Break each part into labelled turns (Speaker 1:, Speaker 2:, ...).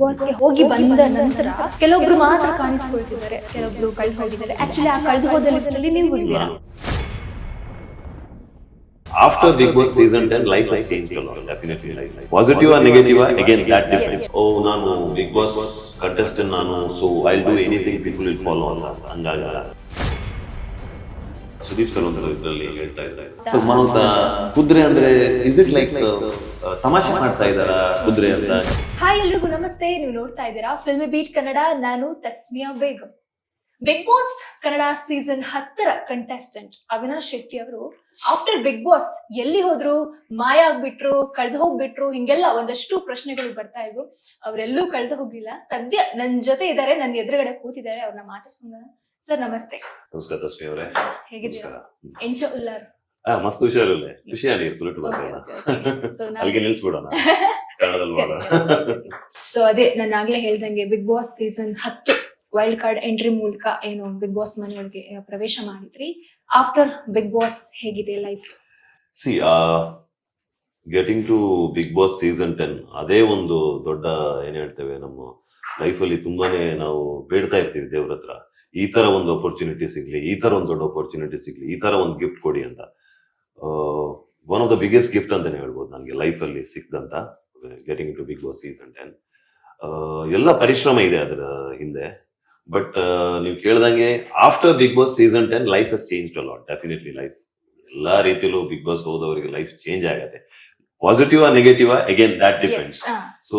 Speaker 1: ಬಾಸ್ಗೆ ಹೋಗಿ ಬಂದ ನಂತರ ಕೆಲವೊಬ್ರು ಮಾತ್ರ ಕಾಣಿಸ್ಕೊಳ್ತಿದ್ದಾರೆ. ಕೆಲವೊಬ್ರು ಕಳ್ದು ಹೋಗಿದ್ದಾರೆ ಆಕ್ಚುಲಿ ಆ ಕಳ್ದು ಹೋದ ಲಿಸ್ಟ್ ಅಲ್ಲಿ ನೀವು ಇದ್ದೀರಾ?
Speaker 2: After Big Boss season 10, life has changed a lot, definitely. Life. Positive or negative, again, that depends. Oh, ನಾನು ಬಿಗ್ ಬಾಸ್ ಕಂಟೆಸ್ಟೆಂಟ್ ನಾನು so I do anything people will follow ಅಂತ ಹಂಗಾಗಲ್ಲ ಸುದೀಪ್ ಸರ್ ಒಂದು ಇದರಲ್ಲಿ ಹೇಳ್ತಾ ಇದ್ದಾರೆ. ಸೊ ಮಾವುತ ಕುದುರೆ ಅಂದ್ರೆ ಇಸ್ ಇಟ್ ಲೈಕ್ ತಮಾಷೆ ಮಾಡ್ತಾ ಇದ್ದಾರಾ ಕುದುರೆ ಅಂತ?
Speaker 1: ಹಾಯ್ ಎಲ್ರಿಗೂ ನಮಸ್ತೆ. ನೀವು ನೋಡ್ತಾ ಇದ್ದೀರಾ ಫಿಲ್ಮ್ ಬೀಟ್ ಕನ್ನಡ ನಾನು Tasmiya Begum. Bigg Boss Kannada season ಹತ್ತರ ಕಂಟೆಸ್ಟೆಂಟ್ ಅವಿನಾಶ್ ಶೆಟ್ಟಿ ಅವರು. ಆಫ್ಟರ್ ಬಿಗ್ ಬಾಸ್ ಎಲ್ಲಿ ಹೋದ್ರು ಮಾಯ ಆಗ್ಬಿಟ್ರು ಕಳ್ದು ಹೋಗ್ಬಿಟ್ರು ಹಿಂಗೆಲ್ಲ ಒಂದಷ್ಟು ಪ್ರಶ್ನೆಗಳು ಬರ್ತಾ ಇದ್ವು. ಅವರೆಲ್ಲೂ ಕಳೆದು ಹೋಗಿಲ್ಲ ಸದ್ಯ ನನ್ ಜೊತೆ ಇದ್ದಾರೆ ನನ್ನ ಎದುರುಗಡೆ ಕೂತಿದ್ದಾರೆ ಅವ್ರನ್ನ ಮಾತಾಡ್ಸೋಣ. ಸರ್ ನಮಸ್ತೆ.
Speaker 2: ನಮಸ್ಕಾರ ತಸ್ಮಿ ಅವರೇ.
Speaker 1: ಹೇಗಿದ್ದೀರಾ? ಎಂಚ ಉಲ್ಲಾರ್.
Speaker 2: ಆ, ಮಸ್ತ್ ಹುಷಾರಲ್ಲೇ ಖುಷಿಯಾಗಿ ಬಿಡೋಣ
Speaker 1: ಸೊ
Speaker 2: ಅಲ್ಲಿಗೆ ನಿಲ್ಸ್ಬಿಡೋಣ. ಕನ್ನಡದಲ್ಲಿ ಮಾಡೋಣ.
Speaker 1: ಸೊ ಅದೇ ನಾನು ಆಗ್ಲೇ ಹೇಳ್ದಂಗೆ ಬಿಗ್ ಬಾಸ್ ಸೀಸನ್ ಹತ್ತು ವೈಲ್ಡ್ ಕಾರ್ಡ್ ಎಂಟ್ರಿ ಮೂಲಕ ಏನು ಬಿಗ್ ಬಾಸ್ ಮನೆಯೊಳಗೆ ಪ್ರವೇಶ ಮಾಡಿದ್ರಿ. ಆಫ್ಟರ್ ಬಿಗ್ ಬಾಸ್ ಹೇಗಿದೆ life
Speaker 2: see getting to Bigg Boss season ten ಅದೇ ಒಂದು ದೊಡ್ಡ ಏನ್ ಹೇಳ್ತೇವೆ ನಮ್ಮ ಲೈಫಲ್ಲಿ ತುಂಬಾನೇ ನಾವು ಬೇಡ್ತಾ ಇರ್ತೀವಿ ದೇವ್ರ ಹತ್ರ. ಈ ತರ ಒಂದು ಅಪರ್ಚುನಿಟಿ ಸಿಗ್ಲಿ, ಈ ತರ ಒಂದು ದೊಡ್ಡ ಅಪರ್ಚುನಿಟಿ ಸಿಗ್ಲಿ, ಈ ತರ ಒಂದು ಗಿಫ್ಟ್ ಕೊಡಿ ಅಂತ. One of the biggest gift ಅಂತಾನೆ ಹೇಳ್ಬೋದು ನನಗೆ ಲೈಫಲ್ಲಿ ಸಿಕ್ದಂತ getting to Bigg Boss season ten ಎಲ್ಲ ಪರಿಶ್ರಮ ಇದೆ ಅದರ ಹಿಂದೆ. ಬಟ್ ನೀವು ಕೇಳ್ದಂಗೆ after Bigg Boss season ten life has change a lot definitely life ಎಲ್ಲಾ ರೀತಿಯಲ್ಲೂ ಬಿಗ್ ಬಾಸ್ ಹೋದವರಿಗೆ ಲೈಫ್ ಚೇಂಜ್ ಆಗತ್ತೆ. ಪಾಸಿಟಿವ್ ಆ negative again that depends so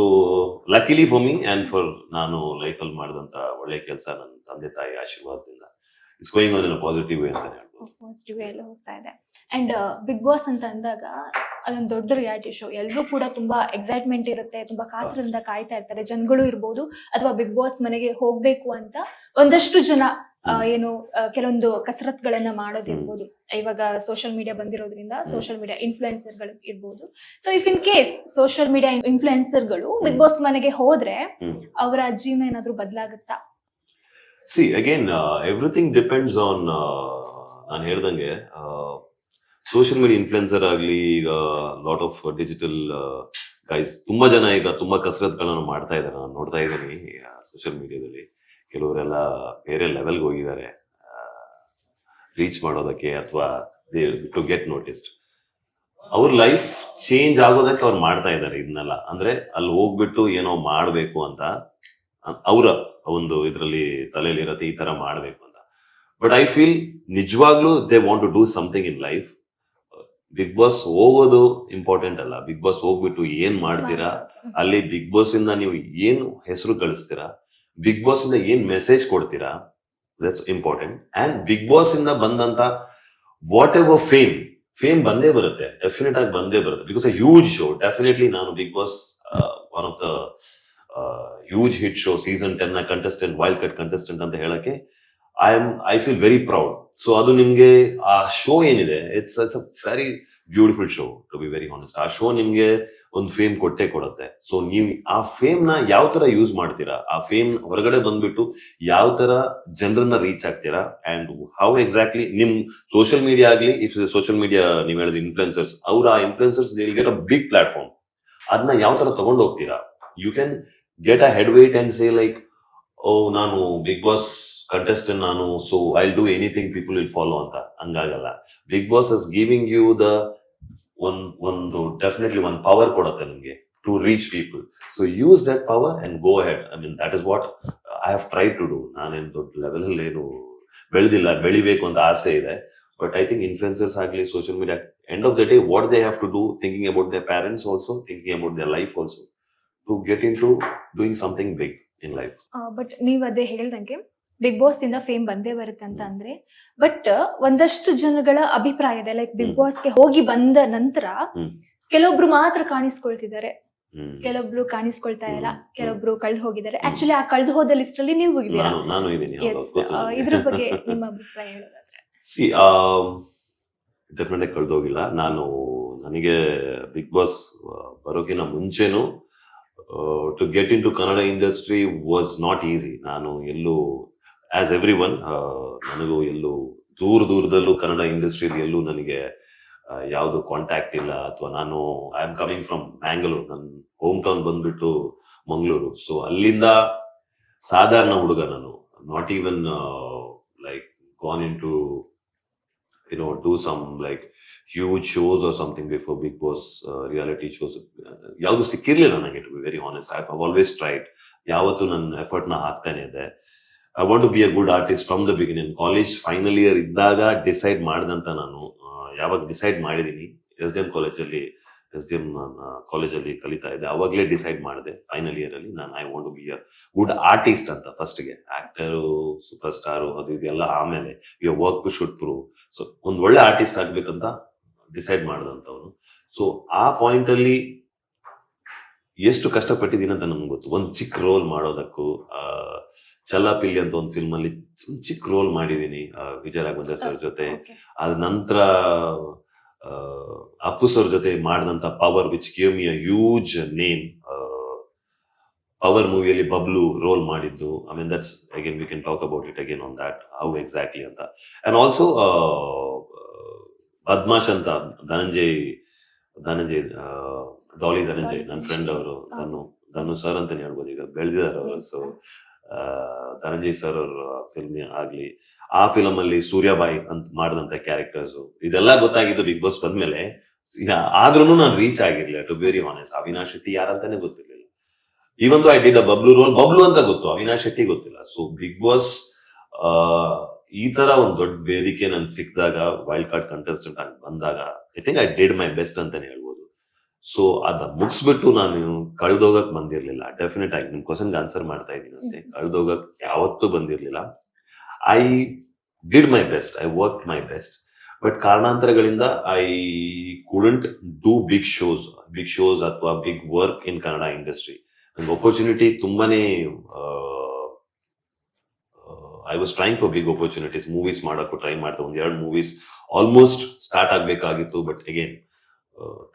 Speaker 2: luckily for me and for ನಾನು ಲೈಫ್ ಅಲ್ಲಿ ಮಾಡಿದಂತ ಒಳ್ಳೆ ಕೆಲಸ ನನ್ನ ತಂದೆ ತಾಯಿ ಆಶೀರ್ವಾದದಿಂದ it's going on in positive way ಅಂತಾನೆ
Speaker 1: ಪಾಸಿಟಿವ್ ಎಲ್ಲ ಹೋಗ್ತಾ ಇದೆ. ಅಂಡ್ ಬಿಗ್ ಬಾಸ್ ಅಂತ ಅಂದಾಗ ಅದೊಂದು ದೊಡ್ಡ ರಿಯಾಲಿಟಿ ಶೋ ಎಲ್ಲರೂ ಕೂಡ ತುಂಬಾ ಎಕ್ಸೈಟ್ಮೆಂಟ್ ಇರುತ್ತೆ ತುಂಬಾ ಕಾತರದಿಂದ ಕಾಯ್ತಾ ಇರ್ತಾರೆ. ಜನಗಳು ಇರ್ಬೋದು ಅಥವಾ ಬಿಗ್ ಬಾಸ್ ಮನೆಗೆ ಹೋಗ್ಬೇಕು ಅಂತ ಒಂದಷ್ಟು ಜನ. ಏನು ಕೆಲವೊಂದು ಕಸರತ್ಗಳನ್ನ ಮಾಡೋದಿರ್ಬೋದು. ಇವಾಗ ಸೋಷಿಯಲ್ ಮೀಡಿಯಾ ಬಂದಿರೋದ್ರಿಂದ ಸೋಷಿಯಲ್ ಮೀಡಿಯಾ ಇನ್ಫ್ಲುಯೆನ್ಸರ್ಗಳು ಇರ್ಬೋದು. So if in case social media ಇನ್ಫ್ಲುಯೆನ್ಸರ್ಗಳು Bigg boss ಮನೆಗೆ ಹೋದ್ರೆ ಅವರ ಜೀವನ ಏನಾದ್ರೂ ಬದಲಾಗುತ್ತಾ?
Speaker 2: See again everything depends on ನಾನು ಹೇಳ್ದಂಗೆ ಸೋಷಿಯಲ್ ಮೀಡಿಯಾ ಇನ್ಫ್ಲುಯೆನ್ಸರ್ ಆಗಲಿ ಈಗ ಲಾಟ್ ಆಫ್ ಡಿಜಿಟಲ್ ಗೈಸ್ ತುಂಬಾ ಜನ ಈಗ ತುಂಬಾ ಕಸರತ್ಗಳನ್ನ ಮಾಡ್ತಾ ಇದ್ದಾರೆ. ನಾನು ನೋಡ್ತಾ ಇದ್ದೀನಿ ಸೋಷಿಯಲ್ ಮೀಡಿಯಾದಲ್ಲಿ ಕೆಲವರೆಲ್ಲ ಬೇರೆ ಲೆವೆಲ್ಗೆ ಹೋಗಿದ್ದಾರೆ. ರೀಚ್ ಮಾಡೋದಕ್ಕೆ ಅಥವಾ ಟು ಗೆಟ್ ನೋಟಿಸ್ಡ್ ಅವ್ರ ಲೈಫ್ ಚೇಂಜ್ ಆಗೋದಕ್ಕೆ ಅವ್ರು ಮಾಡ್ತಾ ಇದ್ದಾರೆ ಇದನ್ನೆಲ್ಲ ಅಂದ್ರೆ ಅಲ್ಲಿ ಹೋಗ್ಬಿಟ್ಟು ಏನೋ ಮಾಡಬೇಕು ಅಂತ ಅವರ ಒಂದು ಇದರಲ್ಲಿ ತಲೆಯಲ್ಲಿ ಇರತ್ತೆ ಈ ತರ ಮಾಡಬೇಕು ಅಂತ. ಬಟ್ ಐ ಫೀಲ್ ನಿಜವಾಗ್ಲೂ they want to do something in life Bigg Boss ಹೋಗೋದು ಇಂಪಾರ್ಟೆಂಟ್ ಅಲ್ಲ. ಬಿಗ್ ಬಾಸ್ ಹೋಗ್ಬಿಟ್ಟು ಏನ್ ಮಾಡ್ತೀರಾ? ಅಲ್ಲಿ ಬಿಗ್ ಬಾಸ್ ಇಂದ ನೀವು ಏನು ಹೆಸರು ಗಳಿಸ್ತೀರಾ ಬಿಗ್ ಬಾಸ್ ಇಂದ ಏನ್ ಮೆಸೇಜ್ ಕೊಡ್ತೀರಾ? That's important and Bigg Boss ಇಂದ ಬಂದಂತ ವಾಟ್ ಎವರ್ ಫೇಮ್ ಫೇಮ್ ಬಂದೇ ಬರುತ್ತೆ. ಡೆಫಿನೆಟ್ ಆಗಿ ಬಂದೇ ಬರುತ್ತೆ. Because a huge show definitely ನಾನು Bigg Boss one of the huge hit show season ಟೆನ್ನ contestant wild card contestant ಅಂತ ಹೇಳಕ್ಕೆ I am I feel very proud so ಅದು ನಿಮ್ಗೆ ಆ ಶೋ ಏನಿದೆ it's it's a very beautiful show to be very honest ಆ show ನಿಮ್ಗೆ ಒಂದು fame ಕೊಟ್ಟೆ ಕೊಡುತ್ತೆ. ಸೊ ನೀವು ಆ ಫೇಮ್ನ ಯಾವ ತರ ಯೂಸ್ ಮಾಡ್ತೀರಾ? ಆ ಫೇಮ್ ಹೊರಗಡೆ ಬಂದ್ಬಿಟ್ಟು ಯಾವ ತರ ಜನರನ್ನ ರೀಚ್ ಆಗ್ತೀರಾ? ಅಂಡ್ ಹೌ ಎಕ್ಸಾಕ್ಟ್ಲಿ ನಿಮ್ ಸೋಷಿಯಲ್ ಮೀಡಿಯಾ ಆಗ್ಲಿ ಇಫ್ ಸೋಷಿಯಲ್ ಮೀಡಿಯಾ ನೀವು ಹೇಳಿದ ಇನ್ಫ್ಲುಯೆನ್ಸರ್ಸ್ ಅವ್ರ ಆ ಇನ್ಫ್ಲುಯೆನ್ಸರ್ಸ್ ಬಿಗ್ ಪ್ಲಾಟ್ಫಾರ್ಮ್ ಅದನ್ನ ಯಾವ ತರ ತಗೊಂಡು ಹೋಗ್ತೀರಾ? You can get a head weight and say like oh, ನಾನು ಬಿಗ್ ಬಾಸ್ ಕಂಟೆಸ್ಟೆಂಟ್ ನಾನು so I do anything people will follow ಅಂತ. ಹಂಗಾಗಲ್ಲ. Bigg Boss is giving you the ಒಂದ್ ಒಂದು ಡೆಫಿನೆಟ್ಲಿ ಒಂದು ಪವರ್ ಕೊಡುತ್ತೆ ನಿಮಗೆ to reach people so use that power and go head I mean that is what I have try to do ನಾನೇನು ದೊಡ್ಡ level ಏನು ಬೆಳೆದಿಲ್ಲ, ಬೆಳಿಬೇಕು ಅಂತ ಆಸೆ ಇದೆ. ಬಟ್ ಐ ಥಿಂಕ್ ಇನ್ಫ್ಲುಯೆನ್ಸರ್ಸ್ ಆಗಲಿ social media end of the day what they have to do thinking about they parents also thinking about they life also to get into doing something big in life
Speaker 1: but ನೀವು ಅದೇ ಹೇಳ್ದಂಗೆ big boss ಇಂದ fame ಬಂದೇ ಬರುತ್ತೆ ಅಂತ ಅಂದ್ರೆ but ಒಂದಷ್ಟು ಜನಗಳ ಅಭಿಪ್ರಾಯ ಇದೆ. ಲೈಕ್ ಬಿಗ್
Speaker 2: ಬಾಸ್
Speaker 1: ಬಾಸ್ಗೆ ಹೋಗಿ ಬಂದ ನಂತರ. ಕೆಲವೊಬ್ರು ಮಾತ್ರ ಕಾಣಿಸ್ಕೊಳ್ತಿದ್ದಾರೆ. ಕೆಲವೊಬ್ರು ಕಾಣಿಸ್ಕೊಳ್ತಾ ಇಲ್ಲ. ಕೆಲವೊಬ್ರು ಕಳ್ದು ಹೋಗಿದ್ದಾರೆ. ಆಕ್ಚುಲಿ ಆ ಕಳ್ದು ಹೋದ ಲಿಸ್ಟ್ ಅಲ್ಲಿ ನೀವು ಹೋಗಿದ್ದೀರಾ ಇದ್ರ ಬಗ್ಗೆ ನಿಮ್ಮ ಅಭಿಪ್ರಾಯ ಹೇಳೋದಾದ್ರೆ.
Speaker 2: ಸಿ ಡೆಫಿನೆಟ್ ಕಳೆದೋಗಿಲ್ಲ ನಾನು ನನಗೆ ಬಿಗ್ ಬಾಸ್ ಬರೋಕಿನ ಮುಂಚೆನು to get into Kannada industry was not easy ನಾನು ಎಲ್ಲೂ ಆಸ್ ಎವ್ರಿ ಒನ್ ನನಗೂ ಎಲ್ಲೂ ದೂರ ದೂರದಲ್ಲೂ ಕನ್ನಡ ಇಂಡಸ್ಟ್ರಿಯಲ್ಲಿ ಎಲ್ಲೂ ನನಗೆ ಯಾವುದು ಕಾಂಟ್ಯಾಕ್ಟ್ ಇಲ್ಲ. ಅಥವಾ ನಾನು I am coming from Bangalore ನನ್ನ ಹೋಮ್ ಟೌನ್ ಬಂದ್ಬಿಟ್ಟು ಮಂಗಳೂರು. ಸೊ ಅಲ್ಲಿಂದ ಸಾಧಾರಣ ಹುಡುಗ ನಾನು. Not even like gone into you know do some like huge shows or something before Bigg Boss reality shows ಯಾವುದು ಸಿಕ್ಕಿರ್ಲಿಲ್ಲ ನನಗೆ to be very honest I always tried ಯಾವತ್ತು ನನ್ನ ಎಫರ್ಟ್ನ ಹಾಕ್ತಾನೆ ಇದೆ I want to be a good artist from the beginning college final year ಇದ್ದಾಗ decide ಮಾಡ್ದಂತ ನಾನು ಯಾವಾಗ ಡಿಸೈಡ್ ಮಾಡಿದೀನಿ ಎಸ್ ಡಿ ಎಂ ಕಾಲೇಜಲ್ಲಿ ಎಸ್ ಡಿ ಎಂ ಕಾಲೇಜಲ್ಲಿ ಕಲಿತಾ ಇದ್ದೆ. ಅವಾಗಲೇ ಡಿಸೈಡ್ ಮಾಡಿದೆ ಫೈನಲ್ ಇಯರ್ ಅಲ್ಲಿ ನಾನು I want to be a good artist ಅಂತ ಫಸ್ಟ್ಗೆ ಆಕ್ಟರು ಸೂಪರ್ ಸ್ಟಾರು ಅದು ಇದೆಲ್ಲ ಆಮೇಲೆ you work should prove so ಒಂದು ಒಳ್ಳೆ ಆರ್ಟಿಸ್ಟ್ ಆಗ್ಬೇಕಂತ ಡಿಸೈಡ್ ಮಾಡಿದಂಥವ್ರು ಸೊ ಆ ಪಾಯಿಂಟ್ ಅಲ್ಲಿ ಎಷ್ಟು ಕಷ್ಟಪಟ್ಟಿದ್ದೀನಿ ಅಂತ ನಮ್ಗೆ ಗೊತ್ತು. ಒಂದು ಚಿಕ್ಕ ರೋಲ್ ಮಾಡೋದಕ್ಕೂ ಆ, ಚಲಾಪಿಲ್ಲಿ ಅಂತ ಒಂದು ಫಿಲ್ಮ್ ಅಲ್ಲಿ ಚಿಕ್ಕ ರೋಲ್ ಮಾಡಿದೀನಿ ವಿಜಯ ರಾಘವೇಂದ್ರ ಸರ್ ಜೊತೆ. ಅದ ನಂತರ ಅಪ್ಪು ಸರ್ ಜೊತೆ ಮಾಡಿದಂತ Power which give me a huge name Power ಮೂವಿಯಲ್ಲಿ Bablu role ಮಾಡಿದ್ದು I mean that's again we can talk about it again on that how exactly ಅಂತ ಅಂಡ್ ಆಲ್ಸೋ ಬದ್ಮಾಶ್ ಅಂತ ಧನಂಜಯ್ ಧನಂಜಯ್ ಡಾಲಿ ಧನಂಜಯ್ ನನ್ನ ಫ್ರೆಂಡ್ ಅವರು. ಧನು ಧನು ಸರ್ ಅಂತಾನೆ ಹೇಳ್ಬೋದು ಈಗ ಬೆಳೆದಿದ್ದಾರೆ ಅವರು ಸೊ. ಧನಂಜಯ್ ಸರ್ ಅವ್ರ ಫಿಲ್ಮ್ ಆಗ್ಲಿ, ಆ ಫಿಲಮ್ ಅಲ್ಲಿ ಸೂರ್ಯಬಾಯಿ ಅಂತ ಮಾಡಿದಂತ ಕ್ಯಾರೆಕ್ಟರ್ಸ್ ಇದೆಲ್ಲ ಗೊತ್ತಾಗಿದ್ದು ಬಿಗ್ ಬಾಸ್ ಬಂದ್ಮೇಲೆ ಆದ್ರೂ ನಾನು reach ಆಗಿರ್ಲಿಲ್ಲ to very honest Avinash Shetty ಯಾರಂತಾನೆ ಗೊತ್ತಿರ್ಲಿಲ್ಲ. Even I did a Bablu role Bablu ಅಂತ ಗೊತ್ತು, ಅವಿನಾಶ್ ಶೆಟ್ಟಿ ಗೊತ್ತಿಲ್ಲ. ಸೊ ಬಿಗ್ ಬಾಸ್ ಈ ತರ ಒಂದ್ ದೊಡ್ಡ ವೇದಿಕೆ ನನ್ಗೆ ಸಿಕ್ಕಿದಾಗ ವೈಲ್ಡ್ ಕಾರ್ಡ್ ಕಂಟೆಸ್ಟೆಂಟ್ ಆಗಿ ಬಂದಾಗ I think I did my best ಅಂತಾನೆ ಹೇಳ್ಬೋದು. ಸೊ ಅದ ಮುಗಿಸ್ಬಿಟ್ಟು ನಾನು ಕಳೆದೋಗಕ್ ಬಂದಿರಲಿಲ್ಲ. ಡೆಫಿನೆಟ್ ಆಗಿ ನಿಮ್ ಕ್ವಶನ್ಗೆ ಆನ್ಸರ್ ಮಾಡ್ತಾ ಇದ್ದೀನಿ ಅಷ್ಟೇ.
Speaker 1: ಕಳೆದೋಗಕ್
Speaker 2: ಕಳ್ದೋಗಕ್ ಯಾವತ್ತೂ ಬಂದಿರ್ಲಿಲ್ಲ. I did my best I work my best but ಕಾರಣಾಂತರಗಳಿಂದ I couldn't do big shows big shows ಅಥವಾ big work in Kannada industry ನಂಗೆ ಅಪರ್ಚುನಿಟಿ ತುಂಬಾನೇ I was trying for big opportunities movies ಮಾಡೋಕ್ಕೂ ಟ್ರೈ ಮಾಡ್ತಾ ಒಂದ್ ಎರಡು ಮೂವೀಸ್ ಆಲ್ಮೋಸ್ಟ್ ಸ್ಟಾರ್ಟ್ ಆಗ್ಬೇಕಾಗಿತ್ತು. But again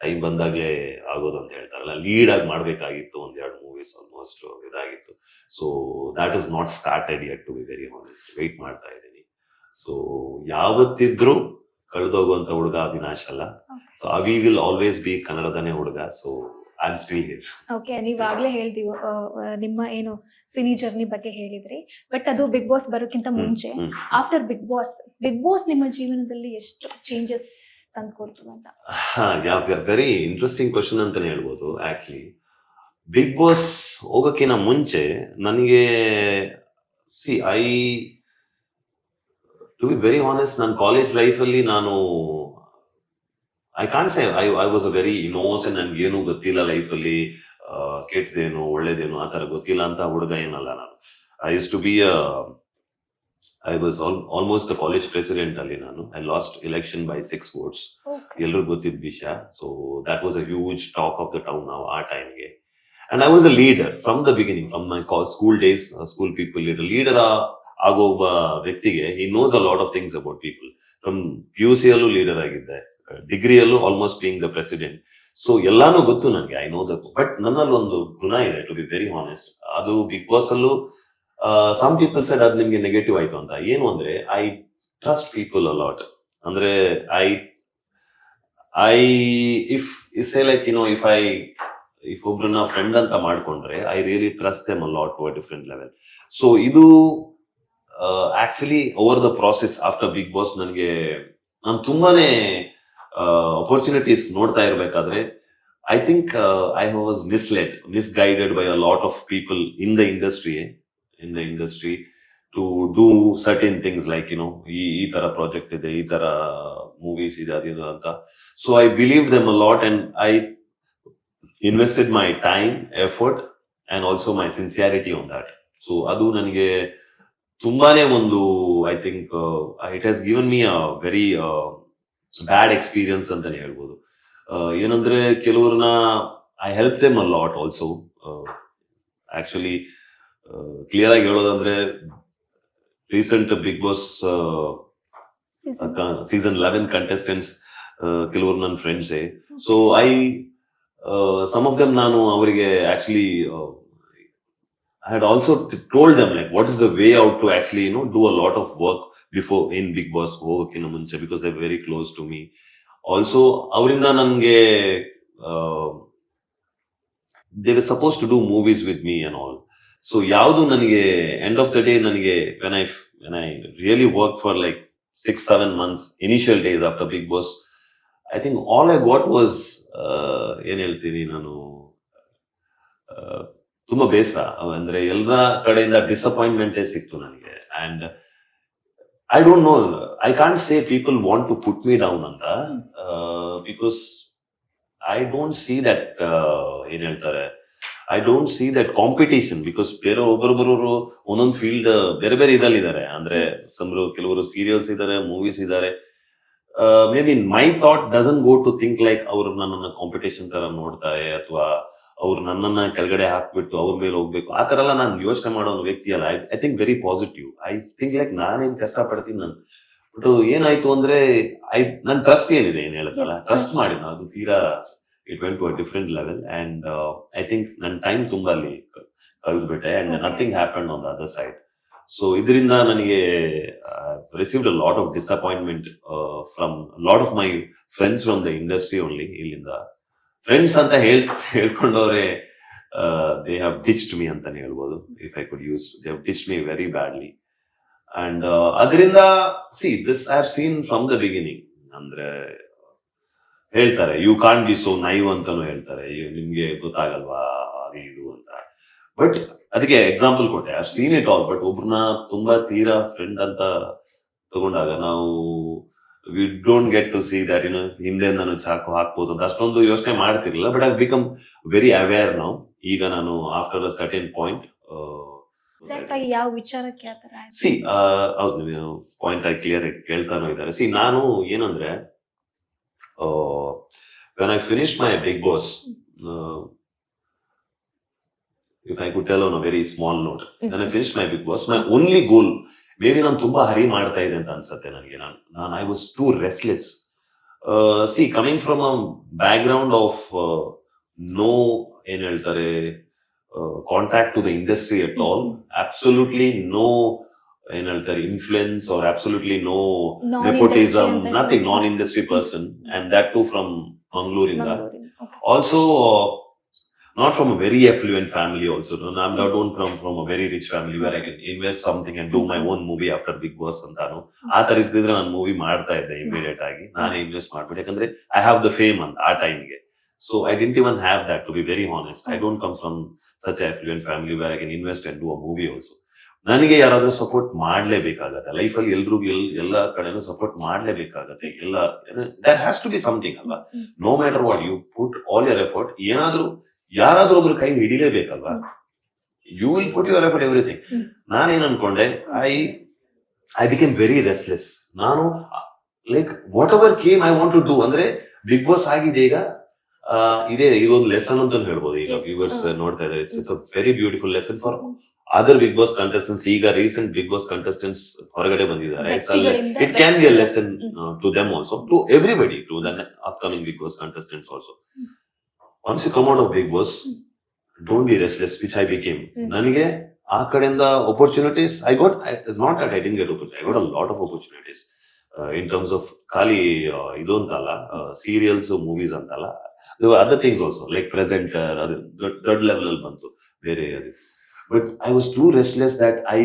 Speaker 2: time ಬಂದಾಗಲೇ ಆಗೋದು ಅಂತ ಹೇಳ್ತಾರಲ್ಲ ಲೀಡ್ ಆಗಿ ಮಾಡ್ಬೇಕಾಗಿತ್ತು ಒಂದೆರಡು ಎರಡು ಮೂವೀಸ್ ಆಲ್ಮೋಸ್ಟ್ ಇದಾಗಿತ್ತು. So that is not started yet to be very honest wait ಮಾಡ್ತಾ ಇದ್ದೀನಿ. ಸೊ ಯಾವತ್ತಿದ್ರೂ ಕಳೆದೋಗುವಂತ ಹುಡುಗ ಅವಿನಾಶ್ ಅಲ್ಲ. ಸೊ ಅವಿ ವಿಲ್ ಆಲ್ವೇಸ್ ಬಿ ಕನ್ನಡದನೇ ಹುಡುಗ. So I am still here
Speaker 1: okay ನೀವಾಗ್ಲೇ ಹೇಳ್ತೀವಿ ನಿಮ್ಮ ಏನು ಸಿನಿ ಜರ್ನಿ ಬಗ್ಗೆ ಹೇಳಿದ್ರಿ. ಬಟ್ ಅದು ಬಿಗ್ ಬಾಸ್ ಬರೋಕ್ಕಿಂತ ಮುಂಚೆ after Bigg Boss Bigg Boss ನಿಮ್ಮ ಜೀವನದಲ್ಲಿ ಎಷ್ಟು ಚೇಂಜಸ್ ತಂದ್ಕೊಡ್ತು ಅಂತ.
Speaker 2: ವೆರಿ ಇಂಟ್ರೆಸ್ಟಿಂಗ್ ಕ್ವಶನ್ ಅಂತಾನೆ ಹೇಳ್ಬೋದು ಆಕ್ಚುಲಿ ಬಿಗ್ ಬಾಸ್ ಹೋಗೋಕ್ಕಿಂತ ಮುಂಚೆ ನನಗೆ see I to be very honest ನನ್ನ ಕಾಲೇಜ್ ಲೈಫಲ್ಲಿ ನಾನು I can say I I was a very innocent ನನ್ಗೆ ಏನು ಗೊತ್ತಿಲ್ಲ ಲೈಫಲ್ಲಿ ಕೆಟ್ಟದೇನು, ಒಳ್ಳೇದೇನು, ಆ ಥರ ಗೊತ್ತಿಲ್ಲ ಅಂತ ಹುಡುಗ ಏನಲ್ಲ ನಾನು. I use to be I was almost the college president ಅಲ್ಲಿ ನಾನು. I lost election by six votes ಎಲ್ಲರೂ ಗೊತ್ತಿದ್ದ ವಿಷಯ. So that was a huge talk of the town ನಾವು ಆ ಟೈಮ್ಗೆ and I was a leader from the beginning from my school days school people leader leader ಆಗೋ ಒಬ್ಬ ವ್ಯಕ್ತಿಗೆ he knows a lot of things about people from P U C ಅಲ್ಲೂ leader ಆಗಿದ್ದೆ. ಡಿಗ್ರಿಯಲ್ಲೂ almost being the president so ಎಲ್ಲಾನು ಗೊತ್ತು ನನಗೆ I know the but ನನ್ನಲ್ಲಿ ಒಂದು ಗುಣ ಇದೆ ಟು ಬಿ ವೆರಿ ಹಾನೆಸ್ಟ್ ಅದು ಬಿಗ್ ಬಾಸ್ ಅಲ್ಲೂ ಸಮ್ ಪೀಪಲ್ ಸೈಡ್ ಅದು ನಿಮ್ಗೆ ನೆಗೆಟಿವ್ ಆಯ್ತು ಅಂತ. ಏನು ಅಂದ್ರೆ I trust people a lot ಅಂದ್ರೆ I I if say like you know if I if ಒಬ್ರನ್ನ ಫ್ರೆಂಡ್ ಅಂತ ಮಾಡ್ಕೊಂಡ್ರೆ I really trust them a lot to a different level so ಇದು actually over the process after Bigg Boss ನನಗೆ, ನಾನು ತುಂಬಾನೇ opportunities ನೋಡ್ತಾ ಇರಬೇಕಾದ್ರೆ I think I was misled misguided by a lot of people in the industry in the industry to do certain things like you know ಈ ಈ ತರ project ಇದೆ ಈ ತರ ಮೂವೀಸ್ ಇದೆ ಅದಿದು ಅಂತ. So I believe them a lot and I invested my time effort and also my sincerity on that so ಅದು ನನಗೆ ತುಂಬಾನೇ ಒಂದು I think it has given me a very bad experience ಅಂತಾನೆ ಹೇಳ್ಬೋದು. Uh, ಏನಂದ್ರೆ ಕೆಲವ್ರನ್ನ I help them a lot also actually clear ಆಗಿ ಹೇಳೋದಂದ್ರೆ recent Bigg Boss season eleven contestants ಕೆಲವರು ನನ್ನ ಫ್ರೆಂಡ್ಸೇ so I some of them ನಾನು ಅವರಿಗೆ actually I had also told them like what is the way out to actually you know do a lot of work before in Bigg Boss ಹೋಗೋಕ್ಕಿಂತ ಮುಂಚೆ because they very close to me also ಅವರಿಂದ ನನಗೆ they were suppose to do movies with me and all so ಯಾವುದು ನನಗೆ end of the day ನನಗೆ when I when I really work for like six seven months initial days after Bigg Boss I think all I what was ಏನ್ ಹೇಳ್ತೀನಿ ನಾನು ತುಂಬ ತುಂಬಾ ಬೇಸರ. ಅಂದ್ರೆ ಎಲ್ಲ ಕಡೆಯಿಂದ ಡಿಸಪಾಯಿಂಟ್ಮೆಂಟೇ ಸಿಕ್ತು ನನಗೆ. And I don't know I can't say people want to put me down ಅಂತ. Because I don't see that ಏನ್ ಹೇಳ್ತಾರೆ I don't see that competition because ಬೇರೆ ಒಬ್ಬರೊಬ್ಬರು ಒಂದೊಂದು ಫೀಲ್ಡ್ ಬೇರೆ ಬೇರೆ ಇದಲ್ಲಿದ್ದಾರೆ ಅಂದ್ರೆ. ಸಂಬ್ರು ಕೆಲವರು ಸೀರಿಯಲ್ಸ್ ಇದಾರೆ ಮೂವೀಸ್ ಇದ್ದಾರೆ. Maybe my thought doesn't go to think like ಅವರು ನನ್ನನ್ನು ಕಾಂಪಿಟೇಷನ್ ತರ ನೋಡ್ತಾರೆ ಅಥವಾ ಅವ್ರು ನನ್ನನ್ನ ಕೆಳಗಡೆ ಹಾಕ್ಬಿಟ್ಟು ಅವ್ರ ಮೇಲೆ ಹೋಗ್ಬೇಕು. ಆ ತರ ಎಲ್ಲ ನಾನು ಯೋಚನೆ ಮಾಡೋ ವ್ಯಕ್ತಿ ಅಲ್ಲ. I think very positive I think like ನಾನೇನ್ ಕಷ್ಟ ಪಡ್ತೀನಿ ನಾನು. ಬಟ್ ಏನಾಯ್ತು ಅಂದ್ರೆ ಐ ನನ್ ಟ್ರಸ್ಟ್ ಏನಿದೆ ಏನ್ ಹೇಳುತ್ತಲ್ಲ. ಟ್ರಸ್ಟ್ ಮಾಡಿದ ಅದು ತೀರಾ it went to a different level and I think ನನ್ನ ಟೈಮ್ ತುಂಬ ಅಲ್ಲಿ ಕಳೆದ್ಬಿಟ್ಟೆ and. Nothing happen on the other side so ಇದರಿಂದ ನನಗೆ received a lot of disappointment from lot of my friends from the industry only ಇಲ್ಲಿಂದ. Friends ಅಂತ ಹೇಳ್ ಹೇಳ್ಕೊಂಡವ್ರೆ they have ditched me ಅಂತಾನೆ ಹೇಳ್ಬೋದು. If I could use they have ditch me very badly and ಅದರಿಂದ see this I have seen from the beginning ಅಂದ್ರೆ ಹೇಳ್ತಾರೆ you can be so naive ಅಂತಾನು ಹೇಳ್ತಾರೆ. "You- ನಿಮ್ಗೆ ಗೊತ್ತಾಗಲ್ವಾ ಇದು ಅಂತ? ಬಟ್ ಅದಕ್ಕೆ ಎಕ್ಸಾಂಪಲ್ ಕೊಟ್ಟೆ. I seen it all but ಒಬ್ರನ್ನ ತುಂಬಾ ತೀರಾ ಫ್ರೆಂಡ್ ಅಂತ ತಗೊಂಡಾಗ ನಾವು we don't get to see that ಇನ್ನು ಹಿಂದೆ ನಾನು ಚಾಕು ಹಾಕ್ಬೋದು ಅಂತ. ಅಷ್ಟೊಂದು ಯೋಚನೆ ಮಾಡ್ತಿರ್ಲಿಲ್ಲ but I become very aware ನಾವು ಈಗ ನಾನು ಆಫ್ಟರ್ ಅ ಸರ್ಟನ್ ಪಾಯಿಂಟ್
Speaker 1: ಆಗಿ ಯಾವ ವಿಚಾರಕ್ಕೆ
Speaker 2: ಸಿ ಹೌದು ಪಾಯಿಂಟ್ ಐ ಕ್ಲಿಯರ್ ಕೇಳ್ತಾನೂ ಇದ್ದಾರೆ. ಸಿ ನಾನು ಏನಂದ್ರೆ when I finish my Bigg Boss if I could tell on a very small note when I finish my Bigg Boss my only goal may be ನಾನು ತುಂಬಾ ಹರಿ ಮಾಡ್ತಾ ಇದೆ ಅಂತ ಅನ್ಸುತ್ತೆ ನನಗೆ. ನಾನು ನಾನು I was too restless see coming from a background of no ಏನ್ ಹೇಳ್ತಾರೆ contact to the industry at all absolutely no ಏನ್ ಹೇಳ್ತಾರೆ influence or absolutely no nepotism, nothing, non-industry person, and that too from Mangalore. Also, uh, not from a very affluent family. Also, no, I'm I don't come from a very rich family where I can invest something and do my own movie after Big Boss ಅಂತಾನು ಆ ತರ ಇರ್ತಿದ್ರೆ ನಾನು movie ಮಾಡ್ತಾ ಇದ್ದೆ immediate ಆಗಿ ನಾನೇ invest ಮಾಡ್ಬಿಟ್ಟು ಯಾಕಂದ್ರೆ ಐ ಹ್ಯಾವ್ ದ ಫೇಮ್ ಅಂತ ಆ ಟೈಮ್ಗೆ so I didn't even have that to be very honest I don't come from such affluent family where I can invest and do a movie also ನನಗೆ ಯಾರಾದರೂ support ಮಾಡಲೇಬೇಕಾಗತ್ತೆ. ಲೈಫಲ್ಲಿ ಎಲ್ರಿಗೂ L ಎಲ್ಲ ಕಡೆನೂ support ಮಾಡಲೇಬೇಕಾಗತ್ತೆ. ಎಲ್ಲ there has to be something ಅಲ್ವಾ? No matter what you put all your effort ಏನಾದರೂ ಯಾರಾದ್ರೂ ಒಬ್ರು ಕೈ ಹಿಡಿಲೇಬೇಕಲ್ವಾ? You will put your effort everything ನಾನೇನು ಅನ್ಕೊಂಡೆ I I became very restless ನಾನು like whatever came I want to do ಅಂದ್ರೆ Bigg Boss ಆಗಿದೆ ಈಗ. ಇದೇ ಇದೊಂದು ಲೆಸನ್ ಅಂತ ಹೇಳ್ಬೋದು ಈಗ. ವ್ಯೂವರ್ಸ್ ನೋಡ್ತಾ ಇದ್ದಾರೆ it's a very beautiful lesson for other Bigg Boss contestants ಈಗ ರೀಸೆಂಟ್ ಬಿಗ್ ಬಾಸ್ ಕಂಟೆಸ್ಟೆಂಟ್ಸ್ ಹೊರಗಡೆ ಬಂದಿದ್ದಾರೆ. It can be lesson to them also to everybody to then upcoming Bigg
Speaker 1: Boss
Speaker 2: contestants also once you come out of
Speaker 1: Bigg
Speaker 2: Boss don't be restless which I
Speaker 1: be
Speaker 2: ನನಗೆ ಆ ಕಡೆಯಿಂದ opportunities I got not at I ding at I got a lot of opportunities in terms of ಖಾಲಿ ಇದು ಅಂತಲ್ಲ serials movies ಅಂತಲ್ಲ other things also like presenter ಅದು ದೊಡ್ಡ level ಅಲ್ಲಿ ಬಂತು ಬೇರೆ ಅದಕ್ಕೆ but I was too restless that I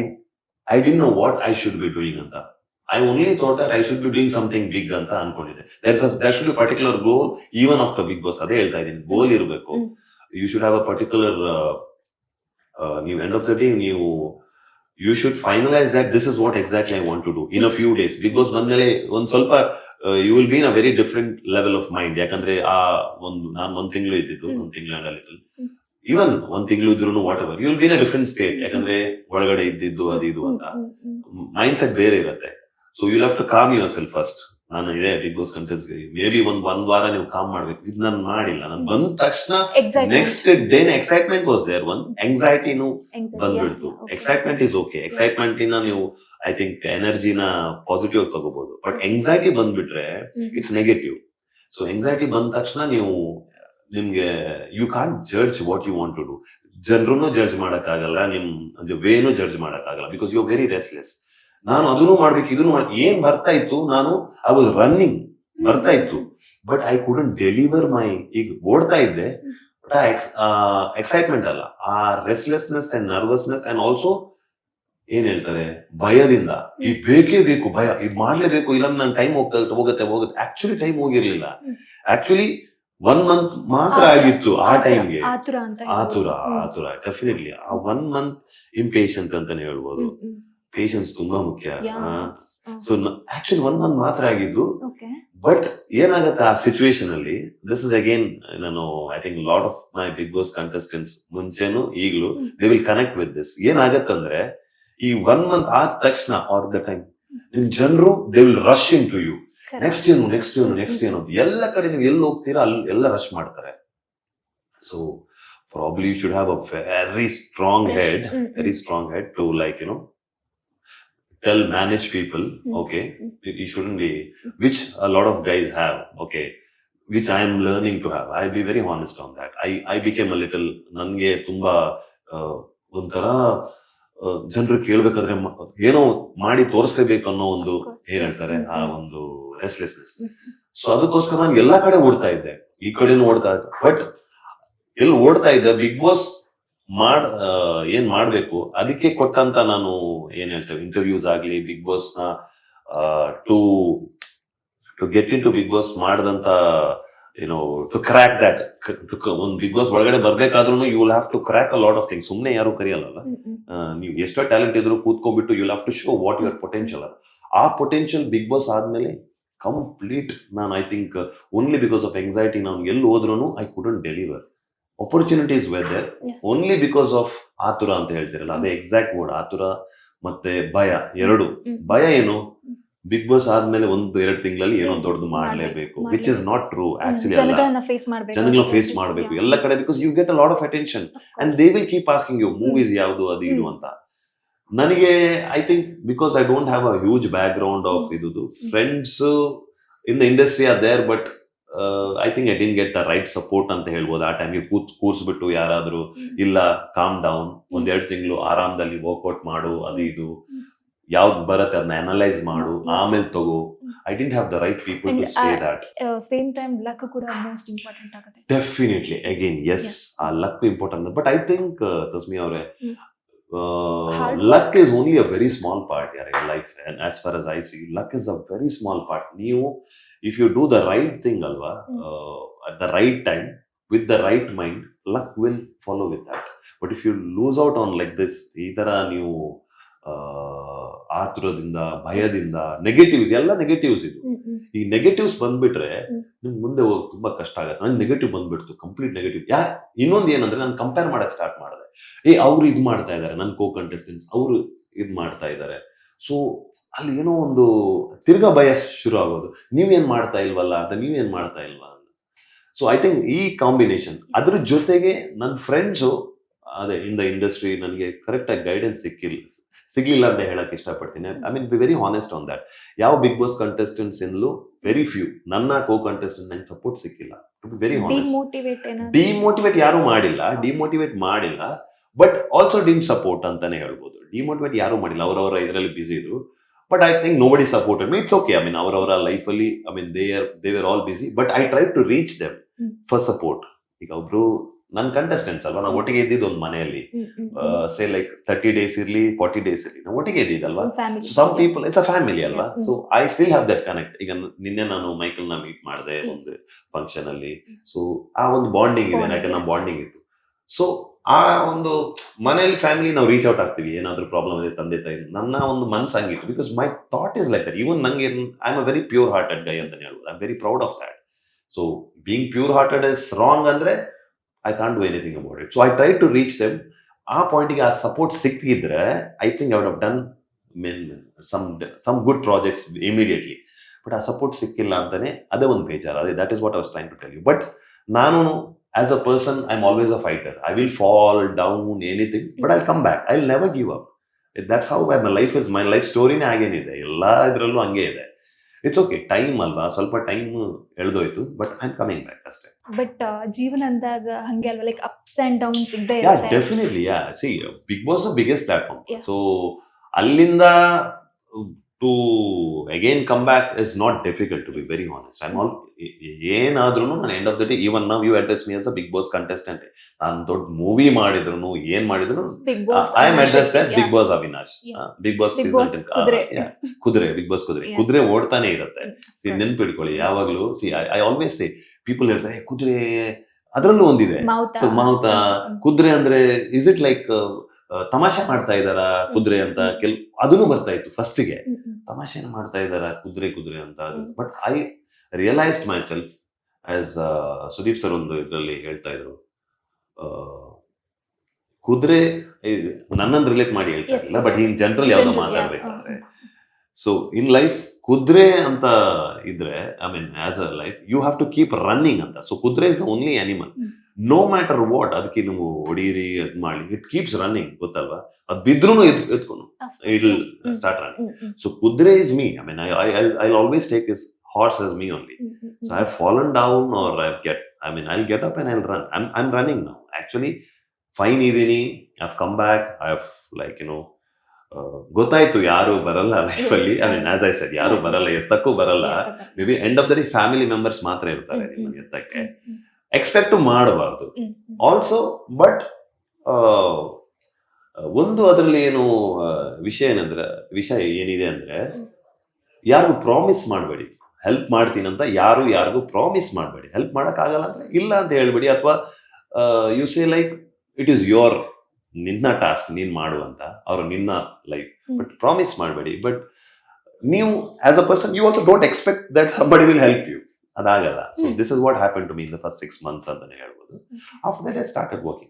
Speaker 2: I didn't know what I should be doing ಅಂತ I only thought that I should be doing something big ಅಂತ ಅನ್ಕೊಂಡಿದ್ದೆ. There should be particular goal even after Bigg Boss ಅದೇ ಹೇಳ್ತಾ ಇದ್ದೀನಿ goal ಇರಬೇಕು. You should have a particular ನೀವು end of the day ನೀವು you should finalise that this is what exactly I want to do in a few days Bigg Boss ಬಂದ್ಮೇಲೆ ಒಂದ್ ಸ್ವಲ್ಪ you will be in a very different level of mind ಯಾಕಂದ್ರೆ ಆ ಒಂದು ನಾನು ಒಂದ್ ತಿಂಗಳು ಇದ್ದಿದ್ದು. ಒಂದ್ ತಿಂಗಳು ಈವನ್ ಒಂದ್ ತಿಂಗಳು ಇದ್ರು whatever you will be in a different state ಯಾಕಂದ್ರೆ ಒಳಗಡೆ ಇದ್ದಿದ್ದು ಅದು ಇದು ಅಂತ. ಮೈಂಡ್ ಸೆಟ್ ಬೇರೆ ಇರುತ್ತೆ. So you have to calm yourself first ನಾನು ಇದೆ Bigg Boss contents maybe ಒಂದ್ ಒಂದ್ ವಾರ ನೀವು ಕಾಮ್ ಮಾಡ್ಬೇಕು. ಇದು ನಾನು ಮಾಡಿಲ್ಲ. ನಾನು ಬಂದ ತಕ್ಷಣ next day excitement was there ಒಂದ್ ಎಂಗ್ಸೈಟಿನೂ ಬಂದ್ಬಿಡ್ತು. ಎಕ್ಸೈಟ್ಮೆಂಟ್ ಇಸ್ ಓಕೆ ಎಕ್ಸೈಟ್ಮೆಂಟ್ ಇನ್ನ ನೀವು ಐ ಥಿಂಕ್ ಎನರ್ಜಿನ ಪಾಸಿಟಿವ್ ತಗೋಬಹುದು ಬಟ್ ಎಂಗ್ಸೈಟಿ ಬಂದ್ಬಿಟ್ರೆ ಇಟ್ಸ್ ನೆಗೆಟಿವ್ ಸೊ ಎಂಗ್ಸೈಟಿ ಬಂದ ತಕ್ಷಣ ನೀವು ನಿಮ್ಗೆ you can't judge what you want to do ಜನರನ್ನು ಜಡ್ಜ್ ಮಾಡೋಕ್ಕಾಗಲ್ಲ ನಿಮ್ ವೇನು ಜಡ್ಜ್ ಮಾಡೋಕ್ಕಾಗಲ್ಲ ಬಿಕಾಸ್ ಯು ವೆರಿ ರೆಸ್ಲೆಸ್ ನಾನು ಅದನ್ನು ಮಾಡ್ಬೇಕು ಇದನ್ನು ಮಾಡ್ ಏನ್ ಬರ್ತಾ ಇತ್ತು? ನಾನು ಐ ವಾಸ್ ರನ್ನಿಂಗ್ ಬರ್ತಾ ಇತ್ತು. But I couldn't deliver my ಈಗ ಓಡ್ತಾ ಇದ್ದೆ ಬಟ್ ಆ ಎಕ್ಸೈಟ್ಮೆಂಟ್ ಅಲ್ಲ. ಆ restlessness and nervousness and also ಏನ್ ಹೇಳ್ತಾರೆ? ಭಯದಿಂದ. ಈ ಬೇಕೇ ಬೇಕು ಭಯ. ಈ ಮಾಡ್ಲೇಬೇಕು ಇಲ್ಲ ನನ್ ಟೈಮ್ ಹೋಗ್ತಾ ಹೋಗುತ್ತೆ ಹೋಗುತ್ತೆ. ಆಕ್ಚುಲಿ ಟೈಮ್ ಹೋಗಿರ್ಲಿಲ್ಲ. ಆಕ್ಚುಲಿ ಒನ್ ಮಂತ್ ಮಾತ್ರ ಆಗಿತ್ತು ಆ ಟೈಮ್ಗೆ
Speaker 1: ಆತುರ
Speaker 2: ಆತುರ ಡೆಫಿನೆಟ್ಲಿ ಆ ಒನ್ ಮಂತ್ ಇಂಪೇಷಂಟ್ ಅಂತಾನೆ ಹೇಳ್ಬೋದು. ಪೇಷನ್ಸ್ ತುಂಬಾ ಮುಖ್ಯ. ಸೊ ಆಕ್ಚುಲಿ ಒನ್ ಮಂತ್ ಮಾತ್ರ ಆಗಿದ್ದು. ಬಟ್ ಏನಾಗುತ್ತೆ ಆ ಸಿಚುವೇಶನ್ ಅಲ್ಲಿ? ದಿಸ್ ಇಸ್ ಅಗೇನ್ ನಾನು I think lot of my Bigg Boss contestants ಮುಂಚೆನು ಈಗಲೂ. They will connect with this ಏನಾಗತ್ತಂದ್ರೆ ಈ ಒನ್ ಮಂತ್ ಆದ ತಕ್ಷಣ ಆರ್ ದ ಟೈಮ್ ನಿಮ್ ಜನರು they will rush into you. Next ಏನು ನೆಕ್ಸ್ಟ್ ಏನು ನೆಕ್ಸ್ಟ್ ಏನು ಎಲ್ಲ ಕಡೆ ನೀವು ಎಲ್ಲಿ ಹೋಗ್ತೀರಾ ಅಲ್ಲಿ ಎಲ್ಲ ರಶ್ ಮಾಡ್ತಾರೆ. So probably you should have a very strong. Head
Speaker 1: very strong
Speaker 2: head to like you know tell manage people okay you
Speaker 1: should
Speaker 2: be
Speaker 1: which
Speaker 2: a lot of guys have okay which I am learning to have I be very honest on that I I honest on little ನನ್ಗೆ ತುಂಬಾ ಒಂಥರ ಜನರು ಕೇಳ್ಬೇಕಾದ್ರೆ ಏನೋ ಮಾಡಿ ತೋರಿಸ್ಲೇಬೇಕು ಅನ್ನೋ ಒಂದು. ಏನ್ ಹೇಳ್ತಾರೆ ಆ ಒಂದು ರೆಸ್ಲೆಸ್ನೆಸ್
Speaker 1: ಹ್ಮ್.
Speaker 2: ಸೊ ಅದಕ್ಕೋಸ್ಕರ ನಾನು ಎಲ್ಲಾ ಕಡೆ ಓಡ್ತಾ ಇದ್ದೆ. ಈ ಕಡೆನೂ ಓಡ್ತಾ ಇದ್ದೆ. ಬಟ್ ಎಲ್ಲಿ ಓಡ್ತಾ ಇದ್ದೆ ಬಿಗ್ ಬಾಸ್ ಮಾಡ್ ಏನ್ ಮಾಡ್ಬೇಕು ಅದಕ್ಕೆ ಕೊಟ್ಟಂತ ನಾನು ಏನ್ ಹೇಳ್ತೇವೆ ಇಂಟರ್ವ್ಯೂಸ್ ಆಗ್ಲಿ Bigg ಬಾಸ್ನ to to get into Bigg Boss ಮಾಡದಂತ ಏನೋ ಟು ಕ್ರ್ಯಾಕ್ ದಟ್ ಒಂದು ಬಿಗ್ ಬಾಸ್ ಒಳಗಡೆ ಬರ್ಬೇಕಾದ್ರೂ you will have to crack a lot of things ಸುಮ್ಮನೆ ಯಾರು ಕರೆಯಲ್ಲ ನೀವು ಎಷ್ಟೋ ಟ್ಯಾಲೆಂಟ್ ಇದ್ರು ಕೂತ್ಕೊಂಡ್ಬಿಟ್ಟು you have to show what your potential ಆ ಪೊಟೆನ್ಶಿಯಲ್ ಬಿಗ್ ಬಾಸ್ ಆದ್ಮೇಲೆ ಕಂಪ್ಲೀಟ್ ನಾನು I think only because of anxiety ನಾನು ಎಲ್ಲಿ ಹೋದ್ರೂ I couldn't deliver opportunities whether. Only because of ಆತುರ ಅಂತ ಹೇಳ್ತಿರಲ್ಲ ಅದೇ ಎಕ್ಸಾಕ್ಟ್ ವರ್ಡ್ ಆತುರ ಮತ್ತೆ ಭಯ ಎರಡು. ಭಯ ಏನು? ಬಿಗ್ ಬಾಸ್ ಆದ್ಮೇಲೆ ಒಂದು ಎರಡು ತಿಂಗಳಲ್ಲಿ ಏನೋ. ದೊಡ್ಡದು ಮಾಡಲೇಬೇಕು which is not true. Actually
Speaker 1: ಜನಗಳನ್ನ ಫೇಸ್ ಮಾಡ್ಬೇಕು.
Speaker 2: ಜನಗಳನ್ನ ಫೇಸ್ ಮಾಡಬೇಕು. ಎಲ್ಲ ಕಡೆ because you get a lot of attention and they will keep asking you movies ಯಾವುದು ಅದು ಇದು ಅಂತ. ನನಗೆ I think because I don't have a huge background of. ಇದು friends in the industry are there but I think I didn't get the right support ಅಂತ ಹೇಳ್ಬೋದು. ಆ ಟೈಮಿಗೆ ಕೂತ್ ಕೂರ್ಸ್ಬಿಟ್ಟು ಯಾರಾದ್ರೂ ಇಲ್ಲ ಕಾಮ್ ಡೌನ್ ಒಂದೆರಡು ಎರಡು ತಿಂಗಳು ಆರಾಮದಲ್ಲಿ ವರ್ಕೌಟ್ ಮಾಡು ಅದು ಇದು. ಯಾವ್ದು ಬರುತ್ತೆ ಅದನ್ನ ಅನಲೈಸ್ ಮಾಡು ಆಮೇಲೆ ತಗೋ. I didn't have the right people to say that
Speaker 1: same time luck ಕೂಡ ಮೋಸ್ಟ್ ಇಂಪಾರ್ಟೆಂಟ್ ಆಗುತ್ತೆ.
Speaker 2: Definitely again yes. ಆ luck important but I think ತಸ್ಮಿ ಅವರೇ
Speaker 1: Uh, luck
Speaker 2: is only a very small part yeah, in life. And as far as I see, luck is a very small part. New, if you do the right thing, Alva,
Speaker 1: hmm.
Speaker 2: uh, at the right time, with the right mind, luck will follow with that. But if you lose out on like this, either a new ಆತುರದಿಂದ ಭಯದಿಂದ negatives ಎಲ್ಲ negatives ಇದು. ಈ negatives ಬಂದ್ಬಿಟ್ರೆ. ನಿಮ್ಗೆ ಮುಂದೆ ಹೋಗಿ ತುಂಬಾ ಕಷ್ಟ ಆಗುತ್ತೆ. ನನ್ ನೆಗೆಟಿವ್ ಬಂದ್ಬಿಡ್ತು ಕಂಪ್ಲೀಟ್ ನೆಗೆಟಿವ್ ಯಾ ಇನ್ನೊಂದು ಏನಂದ್ರೆ ನಾನು ಕಂಪೇರ್ ಮಾಡಕ್ ಸ್ಟಾರ್ಟ್ ಮಾಡಿದೆ. ಏ ಅವ್ರು ಇದು ಮಾಡ್ತಾ ಇದಾರೆ ನನ್ನ ಕೋ ಕಂಟೆಸ್ಟೆಂಟ್ಸ್ ಅವರು ಇದು ಮಾಡ್ತಾ ಇದ್ದಾರೆ ಸೊ ಅಲ್ಲಿ ಏನೋ ಒಂದು ತಿರ್ಗಾ ಭಯ ಶುರು ಆಗೋದು. ನೀವೇನ್ ಮಾಡ್ತಾ ಇಲ್ವಲ್ಲ ಅಂತ ನೀವೇನ್ ಮಾಡ್ತಾ ಇಲ್ವಾ ಅಂತ. ಸೊ ಐ ಥಿಂಕ್ ಈ ಕಾಂಬಿನೇಷನ್ ಅದ್ರ ಜೊತೆಗೆ ನನ್ನ ಫ್ರೆಂಡ್ಸು ಅದೇ ಇನ್ ದ ಇಂಡಸ್ಟ್ರಿ ನನಗೆ ಕರೆಕ್ಟಾಗಿ ಗೈಡೆನ್ಸ್ ಸಿಕ್ಕಿಲ್ಲ. ಸಿಗ್ಲಿಲ್ಲ ಅಂತ ಹೇಳಕ್ ಇಷ್ಟಪಡ್ತೀನಿ. I mean be very honest on that ಯಾವ ಬಿಗ್ ಬಾಸ್ ಕಂಟೆಸ್ಟೆಂಟ್ಸ್ ಇಂದಲೂ ವೆರಿ ಫ್ಯೂ ನನ್ನ ಕೋ ಕಂಟೆಸ್ಟೆಂಟ್ ನಂಗೆ ಸಪೋರ್ಟ್ ಸಿಕ್ಕಿಲ್ಲ to be very honest
Speaker 1: demotivate
Speaker 2: ಯಾರು ಮಾಡಿಲ್ಲ. ಡಿಮೋಟಿವೇಟ್ ಮಾಡಿಲ್ಲ. ಬಟ್ ಆಲ್ಸೋ ಡಿಮ್ ಸಪೋರ್ಟ್ ಅಂತಾನೆ ಹೇಳ್ಬೋದು. ಡಿಮೋಟಿವೇಟ್ ಯಾರು ಮಾಡಿಲ್ಲ. ಅವರವರ ಇದರಲ್ಲಿ ಬಿಸಿ ಇದ್ರು. But I think no support me it's okay I mean ಅವರವರ ಲೈಫಲ್ಲಿ I mean they are they are all busy but I try to reach them. For support ಈಗ ಒಬ್ರು ನನ್ನ ಕಂಟೆಸ್ಟೆಂಟ್ಸ್ ಅಲ್ವಾ? ನಾವು ಒಟ್ಟಿಗೆ ಇದ್ದಿದ್ದು ಒಂದು ಮನೆಯಲ್ಲಿ. ಸೇ ಲೈಕ್ ತರ್ಟಿ ಡೇಸ್ ಇರ್ಲಿ ಫಾರ್ಟಿ ಡೇಸ್ ಇರ್ಲಿ ನಾವು ಒಟ್ಟಿಗೆ ಇದ್ದಿದ್ದಲ್ವಾ. Some people it's a family ಅಲ್ವಾ. So I still have that connect ಈಗ ನಿನ್ನೆ ನಾನು ಮೈಕಲ್ನ ಮೀಟ್ ಮಾಡಿದೆ ಒಂದು ಫಂಕ್ಷನ್ ಅಲ್ಲಿ. ಸೊ ಆ ಒಂದು ಬಾಂಡಿಂಗ್ ಇದೆ
Speaker 1: Bonding
Speaker 2: ಯಾಕೆ ನಮ್ಮ ಬಾಂಡಿಂಗ್ ಇತ್ತು. ಸೊ ಆ ಒಂದು ಮನೇಲಿ ಫ್ಯಾಮಿಲಿ ನಾವು ರೀಚ್ ಔಟ್ ಆಗ್ತೀವಿ ಏನಾದ್ರೂ ಪ್ರಾಬ್ಲಮ್ ಇದೆ ತಂದೆ ತಾಯಿ ನನ್ನ ಒಂದು ಮನ್ಸ್ ಹಂಗಿತ್ತು because my thought is like that even ನಂಗೆ I am a very pure hearted guy ಅಂತ ಹೇಳ್ಬೋದು. I am very proud of that so being pure hearted is wrong ಅಂದ್ರೆ I can't do anything about it so I try to reach them ಆ ಪಾಯಿಂಟಿಗೆ ಆ support ಸಿಕ್ಕಿದ್ರೆ I think I would have done mean some some good projects immediately but ಆ support ಸಿಕ್ಕಿಲ್ಲ ಅಂತಾನೆ ಅದೇ ಒಂದು ಬೇಜಾರು. ಅದೇ that is what was trying to tell you but ನಾನು as a person I am always a fighter I will fall down anything but I come back I will never give up that's how my life is my life ಸ್ಟೋರಿನೇ ಹಾಗೇನಿದೆ. ಎಲ್ಲ ಇದರಲ್ಲೂ ಹಂಗೆ ಇದೆ. It's okay time ಅಲ್ವಾ? ಸ್ವಲ್ಪ time ಎಳ್ದೋಯ್ತು but I am coming back ಅಷ್ಟೇ
Speaker 1: but ಜೀವನ ಅಂದಾಗ ಹಂಗೆ ಅಲ್ವಾ? ಲೈಕ್ ಅಪ್ಸ್ ಅಂಡ್ ಡೌನ್ಸ್ ಇದ್ದೇ ಇರುತ್ತೆ.
Speaker 2: Definitely yeah see Bigg Boss biggest platform. So ಅಲ್ಲಿಂದ to again come back is not difficult to be very honest I all ಏನಾದ್ರೂ ನಾನು end of the day even ನಾವು you address me as a Bigg Boss contestant ನಾನು ದೊಡ್ಡ movie ಮಾಡಿದ್ರು ಏನ್ ಮಾಡಿದ್ರು I am address as Bigg Boss Avinash. Bigg Boss
Speaker 1: Big Boss ಕುದುರೆ.
Speaker 2: Bigg Boss ಕುದುರೆ. ಕುದುರೆ ಓಡ್ತಾನೆ ಇರುತ್ತೆ. See
Speaker 1: Yes.
Speaker 2: ನೆನ್ಪಿಡ್ಕೊಳ್ಳಿ ಯಾವಾಗ್ಲೂ see I always see people ಹೇಳ್ತಾರೆ "ಏ, ಕುದುರೆ ಅದರಲ್ಲೂ ಒಂದಿದೆ. ಸೊ ಮಾವುತ ಕುದುರೆ ಅಂದ್ರೆ ಇಸ್ ಇಟ್ ಲೈಕ್ ತಮಾಷೆ ಮಾಡ್ತಾ ಇದಾರ ಕುದುರೆ ಅಂತ ಕೆಲ್ ಅದನ್ನು ಬರ್ತಾ ಇತ್ತು
Speaker 1: ಫಸ್ಟ್ಗೆ.
Speaker 2: ತಮಾಷೆನ ಮಾಡ್ತಾ ಇದಾರ ಕುದುರೆ ಕುದುರೆ ಅಂತ. But I realised myself as Sudeep sir ಒಂದು ಇದರಲ್ಲಿ ಹೇಳ್ತಾ ಇದ್ರು. ಕುದುರೆ ನನ್ನನ್ನು ರಿಲೇಟ್ ಮಾಡಿ ಹೇಳ್ತಾ ಇಲ್ಲ ಬಟ್ ಇನ್ ಜನರಲ್ ಯಾವ್ದೋ. ಮಾತಾಡ್ಬೇಕಾದ್ರೆ ಸೊ ಇನ್ ಲೈಫ್ ಕುದುರೆ ಅಂತ ಇದ್ರೆ I mean as a life you have to keep running ಅಂತ. ಸೊ ಕುದುರೆ is only animal. No matter what ಅದಕ್ಕೆ ನೀವು ಹೊಡೀರಿ ಅದ್ ಮಾಡಿ ಇಟ್ ಕೀಪ್ಸ್ ರನ್ನಿಂಗ್ ಗೊತ್ತಲ್ವಾ? ಅದ್ ಬಿದ್ರೂ ಎತ್ಕೊಂಡು ಇಟ್. ಸ್ಟಾರ್ಟ್ ರನ್ನಿಂಗ್ ಸೊ ಕುದುರೆ is me I mean I I always take is horse is me only
Speaker 1: so I
Speaker 2: fallen down or I get I mean I get up get up run I I'm running i'm actually fine ಇದೀನಿ. I've come back. I've like you know uh, ಗೊತ್ತಾಯ್ತು ಯಾರು ಬರಲ್ಲ life ಅಲ್ಲಿ. I mean as I said ಯಾರು. ಬರಲ್ಲ ಎತ್ತಕ್ಕೂ ಬರಲ್ಲ. Maybe end of the day family members ಮಾತ್ರ ಇರ್ತಾರೆ
Speaker 1: ಹ್ಮ್,
Speaker 2: ನಿಮ್ಮನ್ನ ಎತ್ತಕ್ಕೆ. ಎಕ್ಸ್ಪೆಕ್ಟ್ ಮಾಡಬಾರ್ದು.
Speaker 1: ಹ್ಮ್, ಹ್ಮ್.
Speaker 2: ಆಲ್ಸೋ ಬಟ್ ಒಂದು ಅದರಲ್ಲಿ ಏನು ವಿಷಯ ಏನಂದ್ರೆ ವಿಷಯ ಏನಿದೆ ಅಂದ್ರೆ. ಯಾರಿಗೂ ಪ್ರಾಮಿಸ್ ಮಾಡಬೇಡಿ. ಹೆಲ್ಪ್ ಮಾಡ್ತೀನಿ ಅಂತ ಯಾರು ಯಾರಿಗೂ ಪ್ರಾಮಿಸ್ ಮಾಡಬೇಡಿ. ಹೆಲ್ಪ್ ಆಗಲ್ಲ ಅಂದ್ರೆ ಇಲ್ಲ ಅಂತ ಹೇಳ್ಬೇಡಿ. ಅಥವಾ you say like it is your ನಿನ್ನ ಟಾಸ್ಕ್ ನೀನ್ ಮಾಡುವಂತ ಅವರು ನಿನ್ನ ಲೈಫ್. ಬಟ್ ಪ್ರಾಮಿಸ್ ಮಾಡಬೇಡಿ. ಬಟ್ ನೀವು as a person you also don't expect that somebody will help you ಅದಾಗಲ್ಲ. So. This is what happen to me in the first six months ಅಂತಾನೆ ಹೇಳ್ಬೋದು. After that I started working